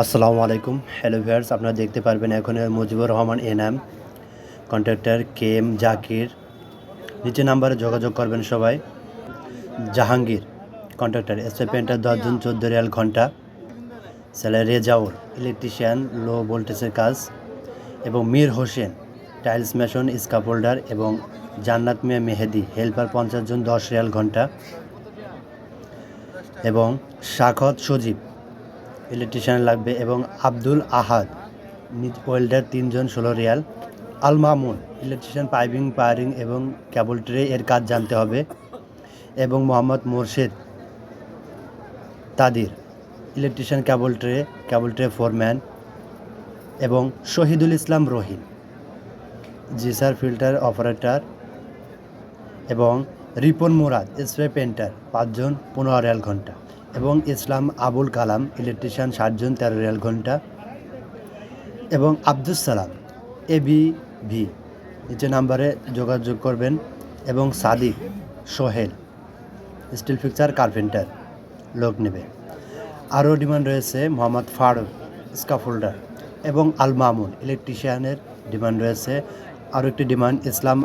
আসসালামু আলাইকুম। Hello viewers আপনারা দেখতে পারবেন এখন Mujibur Rahman Enam contractor K M Zakir. নিচে নাম্বারে যোগাযোগ করবেন সবাই। জাহাঙ্গীর কন্ট্রাক্টর এসএ পেন্টার দশজন চোদ্দ রিয়াল ঘণ্টা। স্যালারি রেজাউর ইলেকট্রিশিয়ান লো ভোল্টেজের কাজ। এবং Mir Hossain tiles mason scaffolder এবং জান্নাত মিয়া মেহেদি হেল্পার পঞ্চাশ জন, দশ রিয়াল ঘণ্টা। এবং শাখত সজীব ইলেকট্রিশিয়ান লাগবে এবং আব্দুল আহাদ ওয়েল্ডার তিনজন ষোলো রিয়াল। আল মামুন ইলেকট্রিশিয়ান পাইপিং পায়ারিং এবং ক্যাবল ট্রে এর কাজ জানতে হবে এবং Mohammad Morshed Tadir electrician cable tray cable tray foreman এবং শহীদুল ইসলাম রহিম জিসার ফিল্টার অপারেটর এবং রিপন মুরাদ স্প্রে পেন্টার পাঁচজন, পনেরো রিয়াল ঘণ্টা। এবং ইসলাম আবুল কালাম, ইলেকট্রিশিয়ান ষাটজন, তেরো রিয়াল ঘণ্টা এবং Abdul Salam, A B V. নিচে নাম্বারে যোগাযোগ করবেন, এবং Sadiq, Sohel, steel fixer, carpenter, লোক নেবে। আরও ডিমান্ড রয়েছে মোহাম্মদ ফারুক স্কাফোল্ডার এবং আল মামুন, ইলেকট্রিশিয়ানের ডিমান্ড রয়েছে। আরও একটি ডিমান্ড, ইসলাম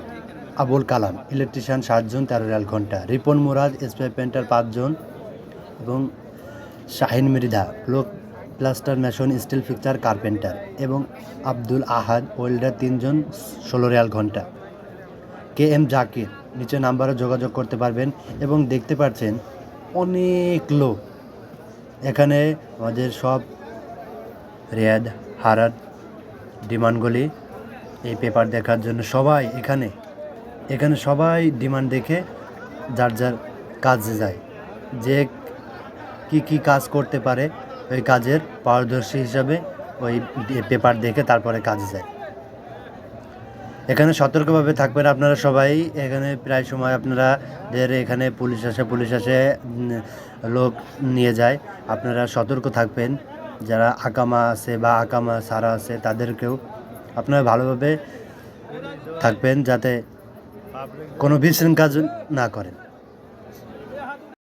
আবুল কালাম, ইলেকট্রিশিয়ান সাতজন তেরো রিয়াল ঘণ্টা রিপন মুরাদ স্প্রে পেন্টার পাঁচজন এবং শাহিন মৃধা লোক plaster mason steel fixer carpenter এবং আব্দুল আহাদ ওয়েল্ডার তিনজন ষোলো রিয়াল ঘণ্টা। কে এম জাকির, নিচে নাম্বারে যোগাযোগ করতে পারবেন এবং দেখতে পাচ্ছেন অনেক লোক। এখানে আমাদের সব রেয়াদ, হারাত ডিমান্ডগুলি এই পেপার দেখার জন্য সবাই এখানে এখানে সবাই ডিমান্ড দেখে যার যার কাজে যায়। যে কি কি কাজ করতে পারে ওই কাজের পারদর্শী হিসাবে ওই পেপার দেখে তারপরে কাজে যায়। এখানে সতর্কভাবে থাকবেন আপনারা সবাই। এখানে প্রায় সময় আপনারা এখানে পুলিশ আসে পুলিশ আসে লোক নিয়ে যায়। আপনারা সতর্ক থাকবেন। যারা আকামা আছে বা আকামা সারা আছে তাদেরকেও আপনারা ভালোভাবে থাকবেন যাতে কোনো বিশৃঙ্খলা না করেন।